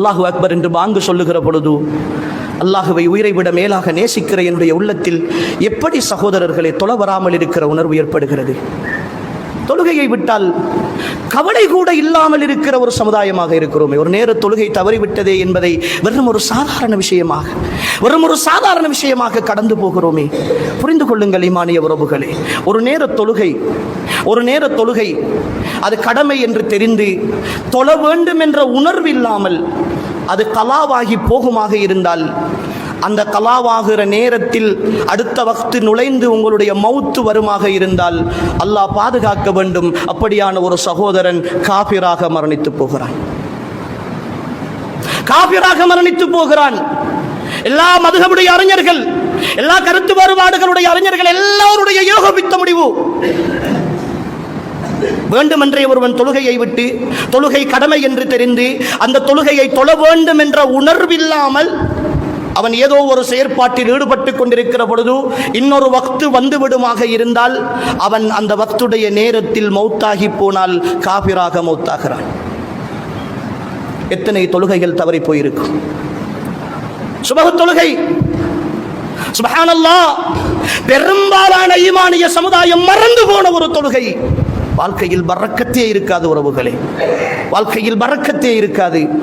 அல்லாஹு அக்பர் என்று பாங்கு சொல்லுகிற பொழுது அல்லாஹுவை உயிரை விட மேலாக நேசிக்கிற என்னுடைய உள்ளத்தில் எப்படி சகோதரர்களை தொலை வராமல் இருக்கிற உணர்வு ஏற்படுகிறது? தொழுகையை விட்டால் கவலை கூட இல்லாமல் இருக்கிற ஒரு சமுதாயமாக இருக்கிறோமே. ஒரு நேர தொழுகை தவறிவிட்டதே என்பதை வெறும் ஒரு சாதாரண விஷயமாக வெறும் ஒரு சாதாரண விஷயமாக கடந்து போகிறோமே. புரிந்து கொள்ளுங்கள் இமானிய உறவுகளே. ஒரு நேர தொழுகை ஒரு நேர தொழுகை அது கடமை என்று தெரிந்து தொழ வேண்டும் என்ற உணர்வு இல்லாமல் அது கலாவாகி போகுமாக இருந்தால் அந்த கலாவாகிற நேரத்தில் அடுத்த வக்து நுழைந்து உங்களுடைய மௌத்து வருமாக இருந்தால் அல்லாஹ் பாதுகாக்க வேண்டும். அப்படியான ஒரு சகோதரன் காபிராக மரணித்து போகிறான். காபிராக மரணித்து போகிறான். எல்லா மதுகமுடைய அறிஞர்கள் எல்லா கருத்து வேறுபாடுகளுடைய அறிஞர்கள் எல்லாருடைய யோகபித்த முடிவு. வேண்டுமென்றே ஒருவன் தொழுகையை விட்டு தொழுகை கடமை என்று தெரிந்து அந்த தொழுகையை தொழ வேண்டும் என்ற உணர்வில்லாமல் அவன் ஏதோ ஒரு செயற்பாட்டில் ஈடுபட்டு கொண்டிருக்கிற பொழுது இன்னொரு வக்து வந்துவிடுமாக இருந்தால் அவன் அந்த வக்துடைய நேரத்தில் மௌத்தாகி போனால் காபிராக மௌத்தாகிறான். எத்தனை தொழுகைகள் தவறி போயிருக்கும். சுபக தொழுகை. சுபஹானல்லா பெரும்பாலான ஈமானிய சமுதாயம் மறந்து போன ஒரு தொழுகை. வாழ்க்கையில் பறக்கத்தே இருக்காது உறவுகளே. வாழ்க்கையில் பறக்கத்தே இருக்காது.